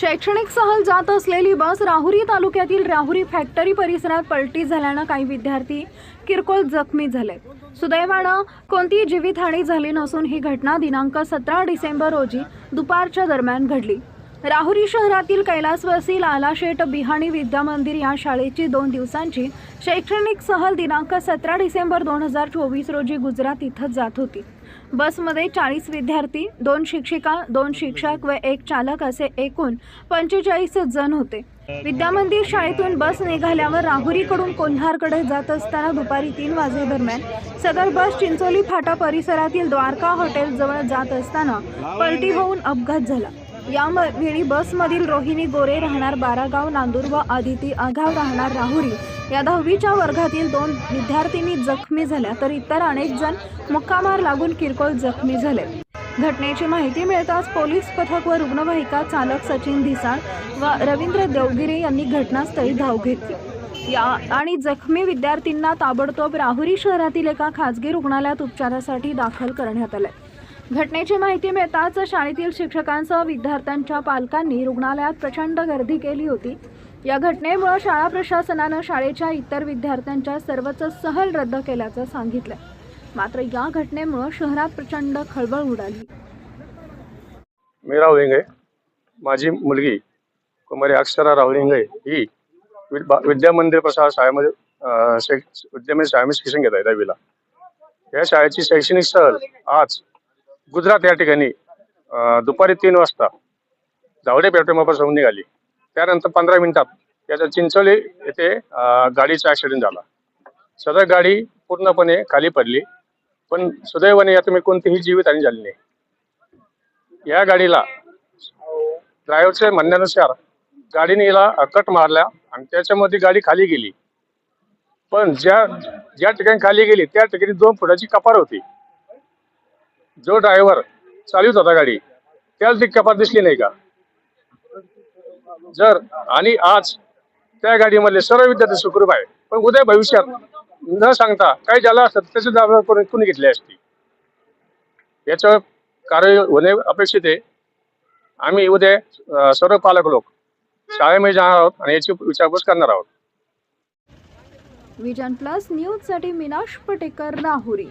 शैक्षणिक सहल जात असलेली बस राहुरी तालुक्यातील राहुरी फॅक्टरी परिसरात पलटी झाल्यानं काही विद्यार्थी किरकोळ जखमी झाले. सुदैवानं कोणतीही जीवितहानी झाली नसून ही घटना दिनांक सतरा डिसेंबर रोजी दुपारच्या दरम्यान घडली. राहुरी शहरातील कैलासवासी लालाशेठ बिहाणी विद्या मंदिर या शाळेची दोन दिवसांची शैक्षणिक सहल दिनांक सतरा डिसेंबर दोन हजार चोवीस रोजी गुजरात इथं जात होती. बसमध्ये चाळीस विद्यार्थी दोन शिक्षिका दोन शिक्षक व एक चालक असे एकूण पंचेचाळीस जण होते. विद्यामंदिर शाळेतून बस निघाल्यावर राहुरीकडून कोल्हारकडे जात असताना दुपारी तीन वाजेदरम्यान सदर बस चिंचोली फाटा परिसरातील द्वारका हॉटेलजवळ जात असताना पलटी होऊन अपघात झाला. यावेळी बसमधील रोहिणी गोरे राहणार बारागाव नांदूर व आदिती आघाव राहणार राहुरी. या दहावीच्या वर्गातील दोन विद्यार्थिनी जखमी झाल्या तर इतर अनेक जण मुक्कामार लागून किरकोळ जखमी झाले. घटनेची माहिती मिळताच पोलीस पथक व रुग्णवाहिका चालक सचिन धिसाळ व रवींद्र देवगिरे यांनी घटनास्थळी धाव घेतली. या आणि जखमी विद्यार्थ्यांना ताबडतोब राहुरी शहरातील एका खाजगी रुग्णालयात उपचारासाठी दाखल करण्यात आले. घटनेची माहिती मिळताच शाळेतील शिक्षकांसह विद्यार्थ्यांच्या पालकांनी रुग्णालयात प्रचंड गर्दी केली होती. या घटनेमुळे शाळा प्रशासनानं शाळेच्या इतर विद्यार्थ्यांच्या सर्वच सहल रद्द केल्याचं सांगितलं मात्र या घटनेमुळे शहरात प्रचंड खळबळ उडाली. मी राहुल माझी मुलगी कुमारी अक्षरा रावलिंगे ही विद्या मंदिर प्रसार शाळेमध्ये विद्यामंदिर शाळेमध्ये शिक्षण घेत आहे दहावीला. या शाळेची शैक्षणिक सहल आज गुजरात या ठिकाणी दुपारी तीन वाजता जावडे पेट्रोलपासून निघाली. त्यानंतर पंधरा मिनिटात त्याचा चिंचोली येथे गाडीचा ऍक्सिडेंट झाला. सदर गाडी पूर्णपणे खाली पडली पण सुदैवाने यातून कोणतीही जीवितहानी झाली नाही. या गाडीला ड्रायव्हरच्या म्हणण्यानुसार गाडीने हिला अकट मारल्या आणि त्याच्यामध्ये गाडी खाली गेली. पण ज्या ज्या ठिकाणी खाली गेली त्या ठिकाणी दोन फुटाची कपार होती. जो ड्रायव्हर चालवत होता गाडी त्याला ती कपार दिसली नाही का? जर आणि आज त्या गाडीमधले सर्व विद्यार्थी सुखरूप आहे पण उद्या भविष्यात न सांगता काही झालं असतं त्याची जबाबदारी कुणी घेतली असती याच्यावर कार्य होणे अपेक्षित आहे. आम्ही उद्या सर्व पालक लोक शाळेमध्ये जाणार आहोत आणि याची विचारपूस करणार आहोत. विजन प्लस न्यूजसाठी मीनाश पटेकर राहुरी.